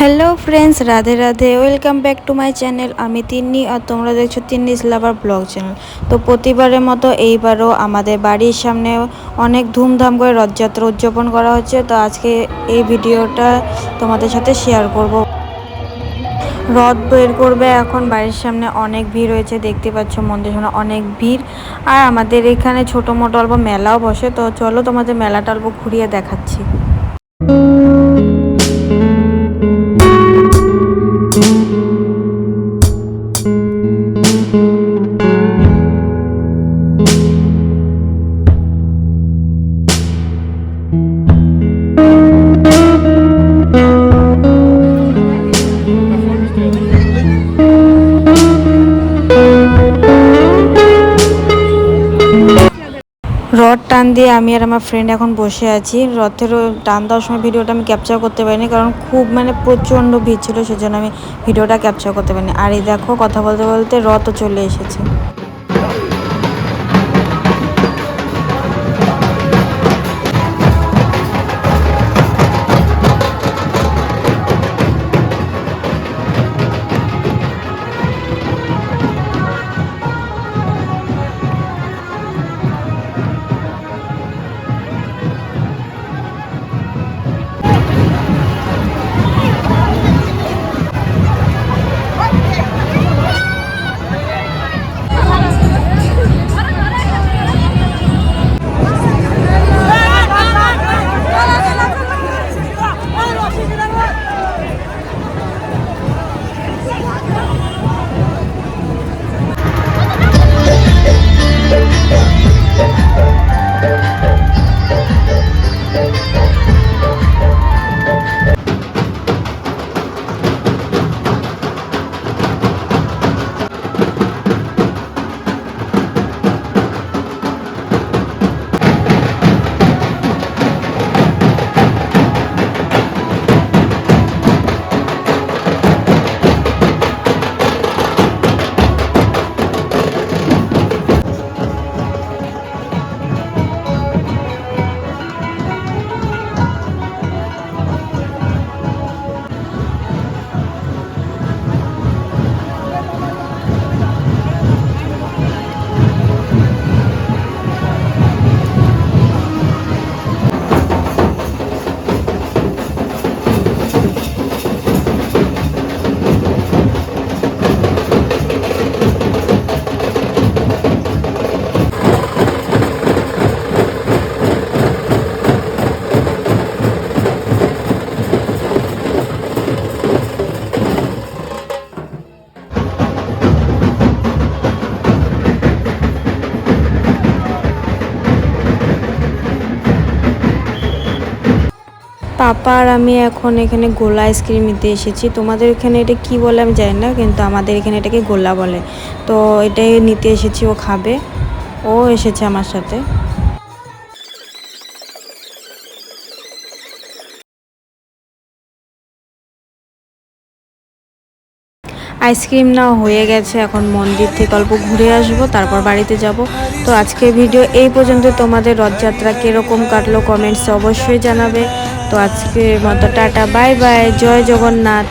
Hello friends Radhe Radhe welcome back to my channel আমি তিন্নি আর তোমরা দেখছ তিন্নিস লাভার ব্লগ চ্যানেল তো প্রতিবারের মতো এইবারও আমাদের বাড়ির সামনে অনেক ধুমধাম করে রথযাত্রা উদযাপন করা হচ্ছে। তো আজকে এই ভিডিওটা তোমাদের সাথে শেয়ার করব। রথ বের করবে এখন বাড়ির সামনে অনেক ভিড় হয়েছে দেখতে পাচ্ছ মন্দির সামনে অনেক ভিড়। আর আমাদের এখানে ছোটো মোটো অল্প মেলাও বসে। তো চলো তোমাদের মেলাটা অল্প ঘুরিয়ে দেখাচ্ছি। রথ টান দিয়ে আমি আর আমার ফ্রেন্ড এখন বসে আছি। রথের টান দেওয়ার সময় ভিডিওটা আমি ক্যাপচার করতে পারিনি, কারণ খুব মানে প্রচণ্ড ভিড় ছিল, সেজন্য আমি ভিডিওটা ক্যাপচার করতে পারিনি। আর এই দেখো, কথা বলতে বলতে রথও চলে এসেছে। পাপা আর আমি এখন এখানে গোলা আইসক্রিম নিতে এসেছি। তোমাদের এখানে এটা কি বলে আমি জানি না, কিন্তু আমাদের এখানে এটাকে গোলা বলে। তো এটাই নিতে এসেছি, ও খাবে। ও এসেছে আমার সাথে। আইসক্রিম না, হয়ে গেছে। এখন মন্দির থেকে অল্প ঘুরে আসব, তারপর বাড়িতে যাব। তো আজকের ভিডিও এই পর্যন্ত। তোমাদের রথযাত্রা কীরকম কাটলো কমেন্টস অবশ্যই জানাবে। তো আজকের মতো tata bye bye Jai Jagannath.